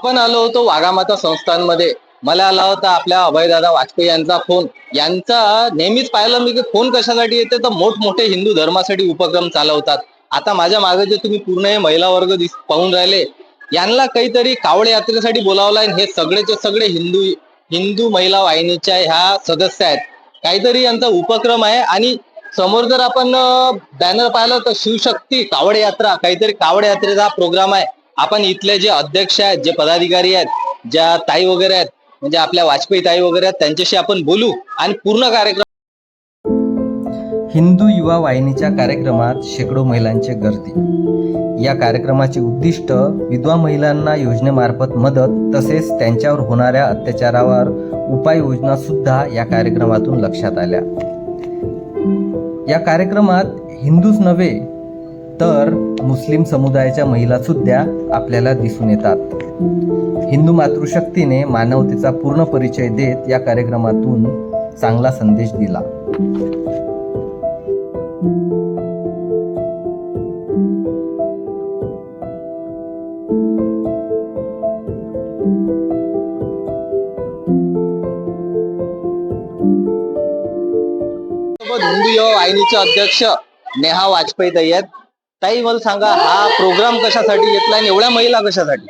आपण आलो होतो वाघामाता संस्थानमध्ये. मला आला होता आपल्या अभयदादा वाजपेयी यांचा फोन. यांचा नेहमीच पाहिलं मी की फोन कशासाठी येते? तर मोठमोठे हिंदू धर्मासाठी उपक्रम चालवतात. आता माझ्या मागे जे तुम्ही पूर्ण हे महिला वर्ग दिस पाहून राहिले यांना काहीतरी कावड यात्रेसाठी बोलावलं हे सगळेचे सगळे हिंदू हिंदू महिला वाहिनीच्या ह्या सदस्य आहेत. काहीतरी यांचा उपक्रम आहे आणि समोर जर आपण बॅनर पाहिलं तर शिवशक्ती कावड यात्रा काहीतरी कावड यात्रेचा प्रोग्राम आहे. आपण इथले जे अध्यक्ष आहेत जे पदाधिकारी आहेत ज्या ताई वगैरे आहेत म्हणजे आपल्या वाजपेयी ताई वगैरे आहेत त्यांच्याशी आपण बोलू आणि पूर्ण कार्यक्रम हिंदू युवा वाहिनीच्या कार्यक्रमात शेकडो महिलांची गर्दी. या कार्यक्रमाचे उद्दिष्ट विधवा महिलांना योजनेमार्फत मदत तसेच त्यांच्यावर होणाऱ्या अत्याचारावर उपाययोजना सुद्धा या कार्यक्रमातून लक्षात आल्या. या कार्यक्रमात हिंदूच नव्हे तर मुस्लिम समुदायाच्या महिला सुद्धा आपल्याला दिसून येतात. हिंदू मातृशक्तीने मानवतेचा पूर्ण परिचय देत या कार्यक्रमातून चांगला संदेश दिला. हिंदू युवा वाहिनीचे अध्यक्ष नेहा वाजपेयी ताई आहेत ताई मला सांगा हा प्रोग्राम कशासाठी घेतला आणि एवढ्या महिला कशासाठी?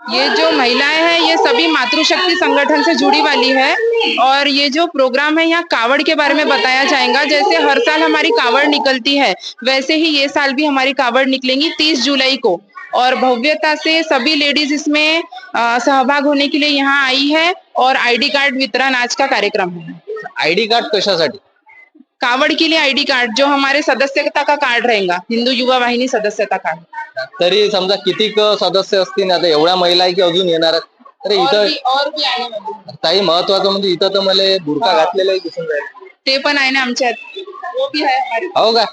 ये जो महिलाएँ हैं ये सभी मातृशक्ति संगठन से जुड़ी वाली है और ये जो प्रोग्राम है यहाँ कावड़ के बारे में बताया जाएगा। जैसे हर साल हमारी कावड़ निकलती है वैसे ही ये साल भी हमारी कावड़ निकलेंगी तीस जुलाई को। और भव्यता से सभी लेडीज़ इसमें सहभाग होने के लिए यहाँ आई है और आईडी कार्ड वितरण आज का कार्यक्रम है। आयडी कार्ड कशा कशासाठी? कावड़ के लिए आईडी कार्ड जो हमारे सदस्यता का कार्ड रहेगा हिंदू युवा वाहिनी सदस्यता कार्ड. तरी समजा किती सदस्य असतील आता एवढ्या महिला आहे की अजून येणार आहेत? अरे इथं भी और भी आने वाली. ताई महत्वाचं म्हणजे इथं तर मला बुरका घातलेला दिसून राहील. ते पण आहे ना आमच्यात वो भी आहे हमारे. हो का?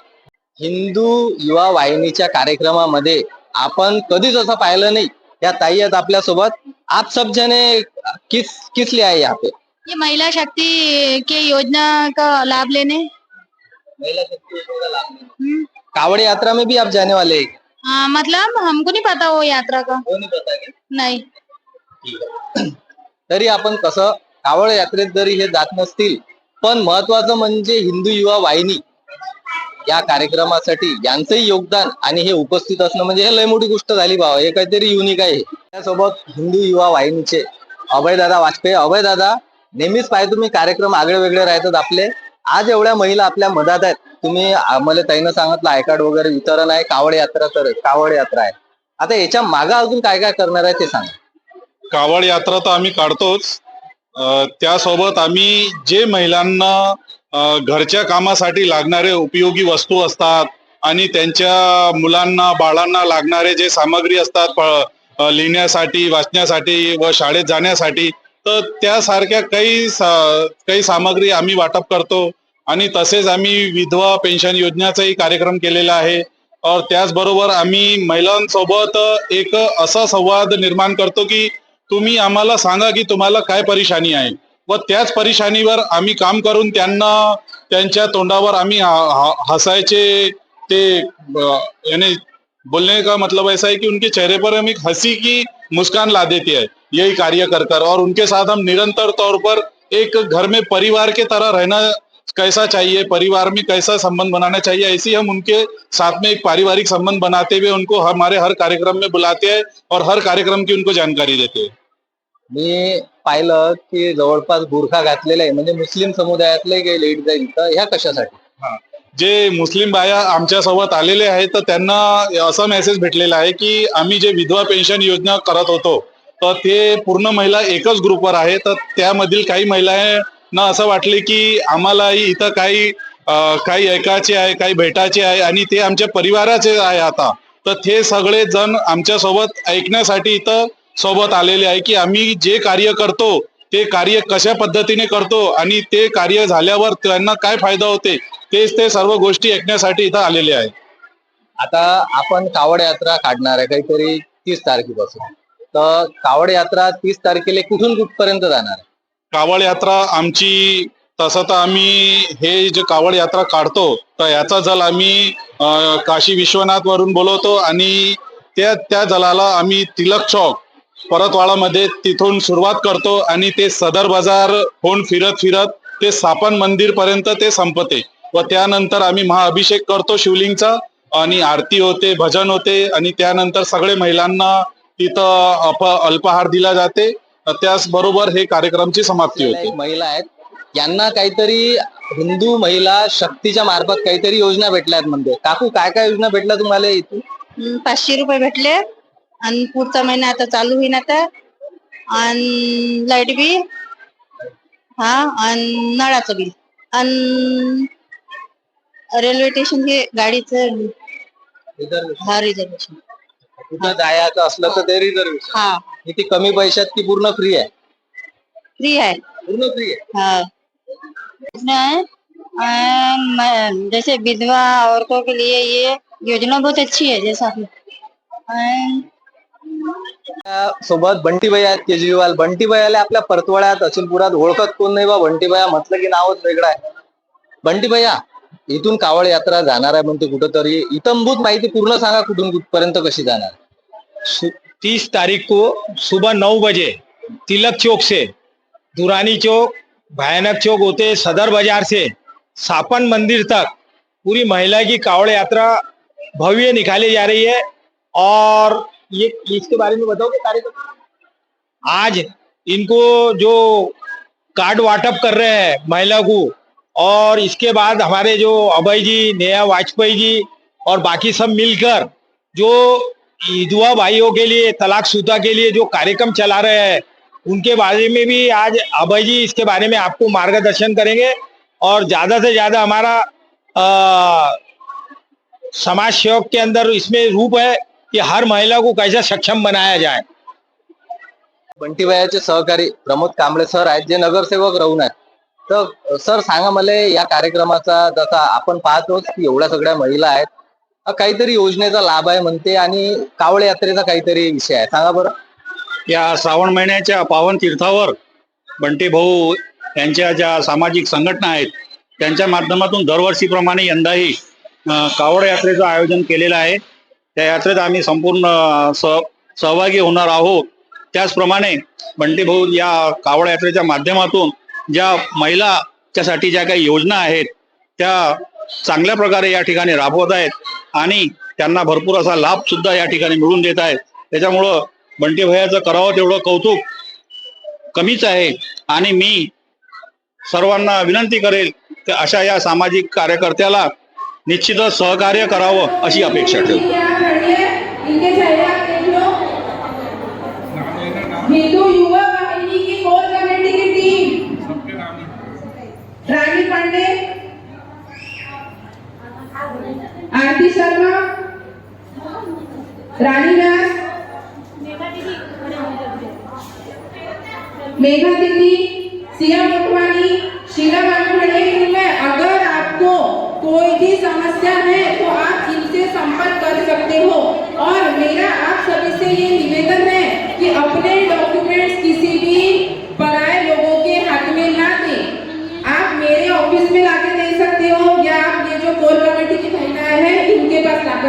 हिंदू युवा वाहिनीच्या कार्यक्रमामध्ये आपण कधीच असं पाहिलं नाही. या ताई आहेत आपल्यासोबत आप सब जने किस किस लिए आए यहाँ पे? ये महिला शक्ति के योजना का लाभ लेने? कावड़ यात्रा में भी आप जाने वाले हैं? हाँ मतलब हमको नहीं पता वो यात्रा का। वो नहीं पता क्या? नहीं। तरी आपण कसं कावड यात्रेत जरी हे जात नसतील पण महत्वाचं म्हणजे हिंदू युवा वाहिनी या कार्यक्रमासाठी यांचंही योगदान आणि हे उपस्थित असणं म्हणजे हे लय मोठी गोष्ट झाली भावा हे काहीतरी युनिक आहे. त्यासोबत हिंदू युवा वाहिनीचे अभयदादा वाजपेयी अभयदादा नेहमीच पाहिजे तुम्ही कार्यक्रम आगळे वेगळे राहतात आपले. आज एवढ्या महिला आपल्या मधात आहेत. तुम्ही आम्हाला ताईनं सांगितलं आय कार्ड वगैरे वितरण आहे कावड यात्रा तर कावड यात्रा आहे. आता याच्या मागे अजून काय काय करणार आहे ते सांगा. कावड यात्रा तर आम्ही काढतोच. त्यासोबत आम्ही जे महिलांना घरच्या कामासाठी लागणारे उपयोगी वस्तू असतात आणि त्यांच्या मुलांना बाळांना लागणारे जे सामग्री असतात लिहिण्यासाठी वाचण्यासाठी व शाळेत जाण्यासाठी तर त्यासारख्या काही सा- काही सामग्री आम्ही वाटप करतो. आणि तसेच आम्ही विधवा पेन्शन योजनेचाही कार्यक्रम केलेला आहे. और त्याचबरोबर आम्ही महिलांसोबत एक असा संवाद निर्माण करतो की तुम्ही आम्हाला सांगा की तुम्हाला काय परेशानी आहे. व त्याच परेशानीवर आम्ही काम करून त्यांना त्यांच्या तोंडावर आम्ही हसायचे ते याने यानी बोलने का मतलब ऐसा है कि उनके चेहरे पर हम एक हंसी की मुस्कान ला देते आहे. यही कार्य कर कर और उनके साथ हम निरंतर तौर पर एक घर में परिवार के तरह रहना कैसा चाहिए परिवार में कैसा संबंध बनाना चाहिए ऐसी हम उनके साथ में एक पारिवारिक संबंध बनाते हुए उनको हमारे हर कार्यक्रम में बुलाते हैं और हर कार्यक्रम की उनको जानकारी देते हैं। मी पाहिलं की जवळपास बुरखा घातलेला आहे. म्हणजे मुस्लिम समुदायातले काही लेडीज आहेत इथं ह्या कशासाठी? जे मुस्लिम बाया आमच्यासोबत आलेले आहेत तर त्यांना असा मेसेज भेटलेला आहे की आम्ही जे विधवा पेन्शन योजना करत होतो तर ते पूर्ण महिला एकच ग्रुपवर आहे. तर त्यामधील काही महिलांना असं वाटले की आम्हालाही इथं काही काही ऐकायचे आहे काही भेटायचे आहे आणि ते आमच्या परिवाराचे आहे आता. तर ते सगळे जण आमच्यासोबत ऐकण्यासाठी इथं सोबत आलेले आहे की आम्ही जे कार्य करतो ते कार्य कशा पद्धतीने करतो आणि ते कार्य झाल्यावर त्यांना काय फायदा होते तेच ते सर्व गोष्टी ऐकण्यासाठी इथं आलेले आहे. आता आपण कावड यात्रा काढणार आहे. काहीतरी तीस तारखेपासून. तर कावड यात्रा तीस तारखेला कुठून कुठपर्यंत जाणार? आहे कावड यात्रा आमची तसं तर आम्ही हे जे कावड यात्रा काढतो तर याचा जल आम्ही अं, काशी विश्वनाथ वरून बोलवतो आणि त्या त्या जलाला आम्ही तिलक चौक परतवाडामध्ये तिथून सुरुवात करतो आणि ते सदर बाजार होऊन फिरत फिरत ते सापन मंदिर पर्यंत ते संपते. व त्यानंतर आम्ही महाअभिषेक करतो शिवलिंगचा आणि आरती होते भजन होते आणि त्यानंतर सगळे महिलांना तिथं अप अल्पाहार दिला जाते. त्याचबरोबर हे कार्यक्रमची समाप्ती होते. महिला आहेत. यांना काहीतरी हिंदू महिला शक्तीच्या मार्फत काहीतरी योजना भेटल्यात म्हणते. काकू काय काय योजना भेटल्या तुम्हाला इथून? पाचशे रुपये भेटले. आणि पुढचा महिना आता चालू होईन आता. आणि लाइट बिल. हा आणि नळाचं बिल. आणि रेल्वे स्टेशन हे गाडीचं. हा रिझर्वेशन. कुठं जायचं असलं तर ते रिझर्वेशन हा. किती कमी पैशात की पूर्ण फ्री आहे? फ्री है पूर्ण फ्री आहे. हाँ. म- जैसे विधवा औरतों के लिए ये योजना बहुत अच्छी है जैसा कि अ, त्या सोबत बंटीभाई आहेत केजरीवाल. बंटीभाईला आपल्या परतवाड्यात अचलपुरात ओळखत कोण नाही बा? बंटीभाया म्हटलं की नावच वेगळं आहे. बंटीभैया इथून कावड यात्रा जाणार आहे म्हणते कुठंतरी. इतंभूत माहिती पूर्ण सांगा कुठून कुठपर्यंत कशी जाणार? तीस तारीख को सुबह नौ बजे तिलक चौक से दुरानी चौक भयानक चौक होते सदर बाजार से सापन मंदिर तक पूरी महिला की कावड़ यात्रा भव्य निकाली जा रही है। और ये इसके बारे में बताओगे कार्यक्रम आज इनको जो कार्ड वाटप कर रहे हैं महिला को और इसके बाद हमारे जो अभय जी, नेहा वाजपेयी जी और बाकी सब मिलकर जो विधवा भाइयों के लिए, तलाक शुदा के लिए जो कार्यक्रम चला रहे हैं, उनके बारे में भी आज अभय जी इसके बारे में आपको मार्गदर्शन करेंगे। और ज़्यादा से ज़्यादा हमारा समाज सेवक के अंदर इसमें रूप है कि हर महिला को कैसे सक्षम बनाया जाए। बंटीभायाचे सहकारी प्रमोद कांबळे सर आहेत जे नगरसेवक राहून तर सर सांगा मला या कार्यक्रमाचा जसा आपण पाहतोच की एवढ्या सगळ्या महिला आहेत काहीतरी योजनेचा लाभ आहे म्हणते आणि कावळ यात्रेचा काहीतरी विषय आहे. सांगा बरं. या श्रावण महिन्याच्या पावन तीर्थावर बंटी भाऊ यांच्या ज्या सामाजिक संघटना आहेत त्यांच्या माध्यमातून दरवर्षीप्रमाणे यंदाही कावड यात्रेचं आयोजन केलेलं आहे. त्या यात्रेत आम्ही संपूर्ण सह सहभागी होणार आहोत. त्याचप्रमाणे बंटी भाऊ या कावड यात्रेच्या माध्यमातून ज्या महिलाच्यासाठी ज्या काही योजना आहेत त्या चांगल्या प्रकारे या ठिकाणी राबवत आहेत आणि त्यांना भरपूर असा लाभ सुद्धा या ठिकाणी मिळून देत आहेत त्याच्यामुळं बंटी भयाचं करावं तेवढं कौतुक कमीच आहे आणि मी सर्वांना विनंती करेल की अशा या सामाजिक कार्यकर्त्याला निश्चितच सहकार्य करावं अशी अपेक्षा ठेवतो पांडे आरती शर्मा? रानी व्यास मेघा दीदी? सिया मोटवानी शीला वानखड़े में अगर आपको कोई भी समस्या है तो आप इनसे संपर्क कर सकते हो। और मेरा आप सभी से ये निवेदन है कि अपने डॉक्यूमेंट्स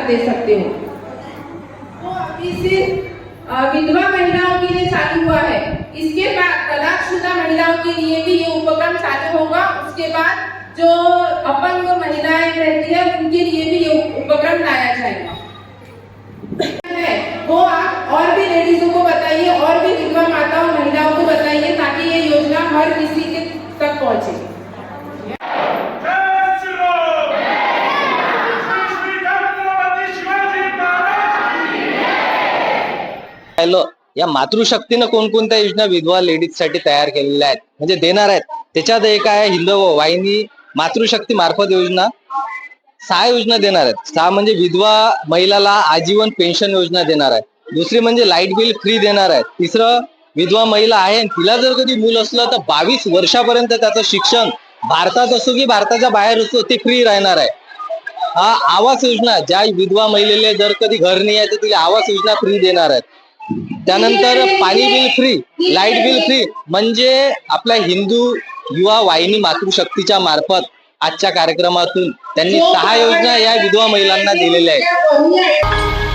दे सकते हो। तो विधवा महिलाओं के लिए चालू हुआ है। इसके बाद तलाकशुदा महिलाओं के लिए भी ये उपक्रम चालू होगा। उसके बाद जो अपंग महिलाएँ रहती है, उनके लिए भी ये उपक्रम लाया जाएगा। वो आप और भी लेडीजों को बताइए, और भी विधवा माताओं, महिलाओं को बताइए, ताकि ये योजना हर किसी के तक पहुँचे। हॅलो या मातृशक्तीनं कोणकोणत्या योजना विधवा लेडीजसाठी तयार केलेल्या आहेत? म्हणजे देणार आहेत. त्याच्यात एक आहे हिंदव वाहिनी मातृशक्ती मार्फत योजना. सहा योजना देणार आहेत. सहा म्हणजे विधवा महिलाला आजीवन पेन्शन योजना देणार आहे. दुसरी म्हणजे लाइट बिल फ्री देणार आहे. तिसरं विधवा महिला आहे आणि तिला जर कधी मूल असलं तर बावीस वर्षापर्यंत त्याचं शिक्षण भारतात असो की भारताच्या बाहेर असो ते फ्री राहणार आहे. हा आवास योजना ज्या विधवा महिलेला जर कधी घर नाही आहे तर तिला आवास योजना फ्री देणार आहेत. त्यानंतर पाणी bill free light bill free म्हणजे आपल्या हिंदू युवा वाहिनी मातृशक्तीच्या मार्फत आजच्या कार्यक्रमातून त्यांनी सहा योजना या विधवा महिलांना दिलेल्या आहेत.